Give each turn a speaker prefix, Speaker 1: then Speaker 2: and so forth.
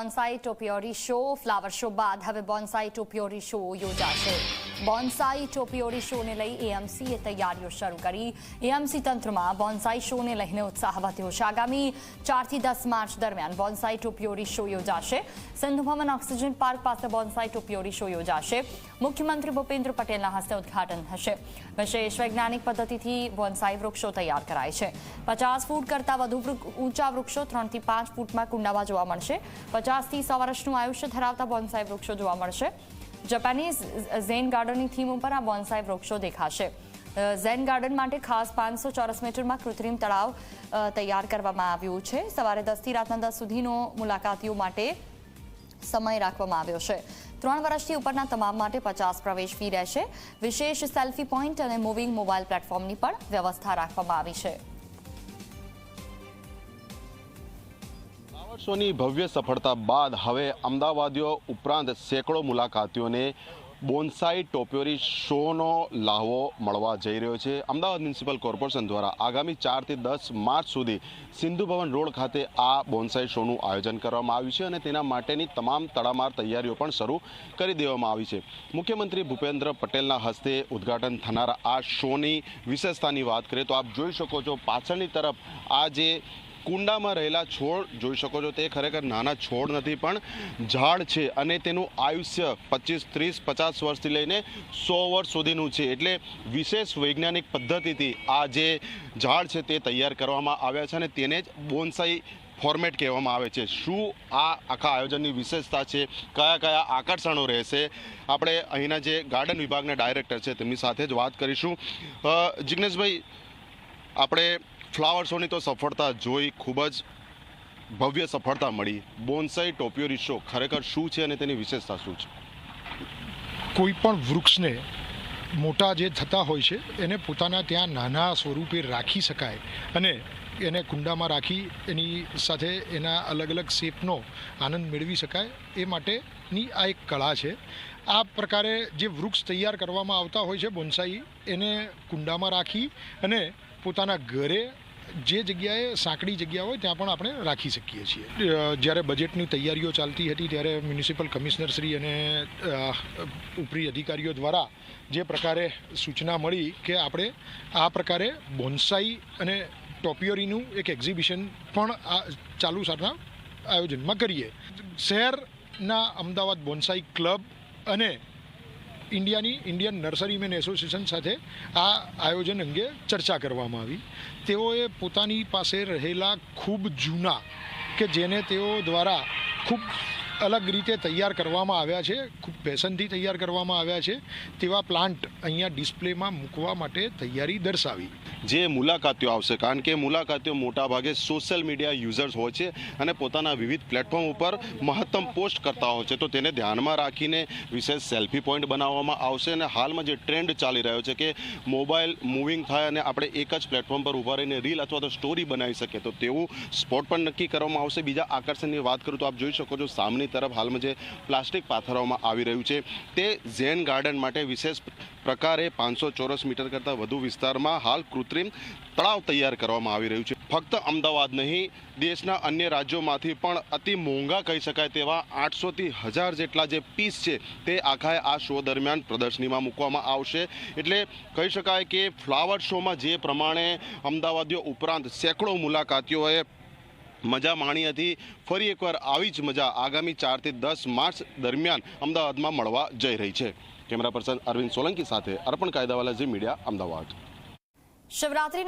Speaker 1: Bonsai topiary show flower show બાદ હવે bonsai topiary show યોજાશે બોન્સાઈ ટોપિયોરી શોને લઈ એએમસીએ તૈયારીઓ શરૂ કરી એએમસી તંત્રમાં બોન્સાઈ શોને લઈને ઉત્સાહ વધ્યો છે આગામી ચારથી દસ માર્ચ દરમિયાન બોન્સાઈ ટોપિયોરી શો યોજાશે સિંધુ ભવન ઓક્સિજન પાર્ક પાસે બોન્સાઈ ટોપિયોરી શો યોજાશે મુખ્યમંત્રી ભૂપેન્દ્ર પટેલના હસ્તે ઉદ્ઘાટન થશે વિશેષ વૈજ્ઞાનિક પદ્ધતિથી બોન્સાઈ વૃક્ષો તૈયાર કરાય છે પચાસ ફૂટ કરતાં વધુ ઊંચા વૃક્ષો ત્રણથી પાંચ ફૂટમાં કુંડામાં જોવા મળશે પચાસથી સો વર્ષનું આયુષ્ય ધરાવતા બોન્સાઈ વૃક્ષો જોવા મળશે જપાનીઝ ઝેન ગાર્ડનની થીમ ઉપર આ બોન્સાઈ વૃક્ષો દેખાશે ઝેન ગાર્ડન માટે ખાસ પાંચસો ચોરસ મીટરમાં કૃત્રિમ તળાવ તૈયાર કરવામાં આવ્યું છે સવારે દસથી રાતના દસ સુધીનો મુલાકાતીઓ માટે સમય રાખવામાં આવ્યો છે. ત્રણ વર્ષથી ઉપરના તમામ માટે પચાસ પ્રવેશ ફી રહેશે. વિશેષ સેલ્ફી પોઈન્ટ અને મૂવિંગ મોબાઈલ પ્લેટફોર્મની પણ વ્યવસ્થા રાખવામાં આવી છે.
Speaker 2: ફ્લાવર શોની ભવ્ય સફળતા બાદ હવે અમદાવાદીઓ ઉપરાંત સેંકડો મુલાકાતીઓને બોન્સાઈ ટોપિયોરી શોનો લાહવો મળવા જઈ રહ્યો છે. અમદાવાદ મ્યુનિસિપલ કોર્પોરેશન દ્વારા આગામી ચારથી દસ માર્ચ સુધી સિંધુ ભવન રોડ ખાતે આ બોન્સાઈ શોનું આયોજન કરવામાં આવ્યું છે અને તેના માટેની તમામ તડામાર તૈયારીઓ પણ શરૂ કરી દેવામાં આવી છે. મુખ્યમંત્રી ભૂપેન્દ્ર પટેલના હસ્તે ઉદ્ઘાટન થનારા આ શોની વિશેષતાની વાત કરીએ તો આપ જોઈ શકો છો પાછળની તરફ આ જે કુંડામાં રહેલા છોડ જોઈ શકો છો, તે ખરેખર નાના છોડ નથી, પણ ઝાડ છે અને તેનું આયુષ્ય પચીસ, ત્રીસ, પચાસ વર્ષથી લઈને સો વર્ષ સુધીનું છે. એટલે વિશેષ વૈજ્ઞાનિક પદ્ધતિથી આ જે ઝાડ છે તે તૈયાર કરવામાં આવ્યા છે અને તેને જ બોનસાઈ ફોર્મેટ કહેવામાં આવે છે. શું આ આખા આયોજનની વિશેષતા છે? કયા કયા આકર્ષણો રહેશે? આપણે અહીંના જે ગાર્ડન વિભાગના ડાયરેક્ટર છે તેમની સાથે જ વાત કરીશું. જિજ્ઞેશભાઈ આપણે ફ્લાવર શોની તો સફળતા જોઈ ખૂબ જ ભવ્ય સફળતા મળી. બોન્સાઈ ટોપિયોરી શો ખરેખર શું છે અને તેની વિશેષતા શું છે?
Speaker 3: કોઈ પણ વૃક્ષને મોટા જે થતા હોય છે, એને પોતાના ત્યાં નાના સ્વરૂપે રાખી શકાય અને એને કુંડામાં રાખી એની સાથે એના અલગ અલગ શેપનો આનંદ મેળવી શકાય એ માટેની આ એક કળા છે. આ પ્રકારે જે વૃક્ષ તૈયાર કરવામાં આવતા હોય છે બોન્સાઈ, એને કુંડામાં રાખી અને પોતાના ઘરે જે જગ્યાએ સાંકડી જગ્યા હોય ત્યાં પણ આપણે રાખી શકીએ છીએ. જ્યારે બજેટની તૈયારીઓ ચાલતી હતી ત્યારે મ્યુનિસિપલ કમિશનર શ્રી અને ઉપરી અધિકારીઓ દ્વારા જે પ્રકારે સૂચના મળી કે આપણે આ પ્રકારે બોન્સાઈ અને ટોપિયોરીનું એક એક્ઝિબિશન પણ આ ચાલુ સારના આયોજનમાં કરીએ. શહેરના અમદાવાદ બોન્સાઈ ક્લબ અને ઇન્ડિયાની ઇન્ડિયન નર્સરી મેન એસોસિએશન સાથે આ આયોજન અંગે ચર્ચા કરવામાં આવી. તેઓએ પોતાની પાસે રહેલા ખૂબ જૂના કે જેને તેઓ દ્વારા ખૂબ અલગ રીતે તૈયાર કરવામાં આવ્યા છે, ખૂબ પેશનથી તૈયાર કરવામાં આવ્યા છે, તેવા પ્લાન્ટ અહીંયા ડિસ્પ્લેમાં મૂકવા માટે તૈયારી દર્શાવી.
Speaker 2: જે મુલાકાતીઓ આવશે, કારણ કે મુલાકાતીઓ મોટાભાગે સોશિયલ મીડિયા યુઝર્સ હોય છે અને પોતાના વિવિધ પ્લેટફોર્મ ઉપર મહત્તમ પોસ્ટ કરતા હોય છે. તો તેને ધ્યાનમાં રાખીને વિશેષ સેલ્ફી પોઈન્ટ બનાવવામાં આવશે અને હાલમાં જે ટ્રેન્ડ ચાલી રહ્યો છે કે મોબાઈલ મૂવિંગ થાય અને આપણે એક જ પ્લેટફોર્મ પર ઊભા રહીને રીલ અથવા તો સ્ટોરી બનાવી શકીએ, તો તેવું સ્પોટ પણ નક્કી કરવામાં આવશે. બીજા આકર્ષણની વાત કરું તો આપ જોઈ શકો છો સામેની તરફ હાલમાં જે પ્લાસ્ટિક પાથરવામાં આવી રહ્યું છે. તે ઝેન ગાર્ડન માટે વિશેષ પ્રકારે પાંચસો ચોરસ મીટર કરતાં વધુ વિસ્તારમાં હાલ કૃત્રિમ તળાવ તૈયાર કરવામાં આવી રહ્યું છે. ફક્ત અમદાવાદ નહીં, દેશના અન્ય રાજ્યોમાંથી પણ અતિ મોંઘા કહી શકાય તેવા આઠસોથી હજાર જેટલા જે પીસ છે તે આખાએ આ શો દરમિયાન પ્રદર્શનીમાં મૂકવામાં આવશે. એટલે કહી શકાય કે ફ્લાવર શોમાં જે પ્રમાણે અમદાવાદીઓ ઉપરાંત સેંકડો મુલાકાતીઓએ મજા માણી હતી. ફરી એકવાર આવી જ મજા આગામી ચારથી દસ માર્ચ દરમિયાન અમદાવાદમાં મળવા જઈ રહી છે. કેમેરા પર્સન અરવિંદ સોલંકી સાથે અર્પણ કાયદાવાલા જી મીડિયા, અમદાવાદ.
Speaker 1: શિવરાત્રી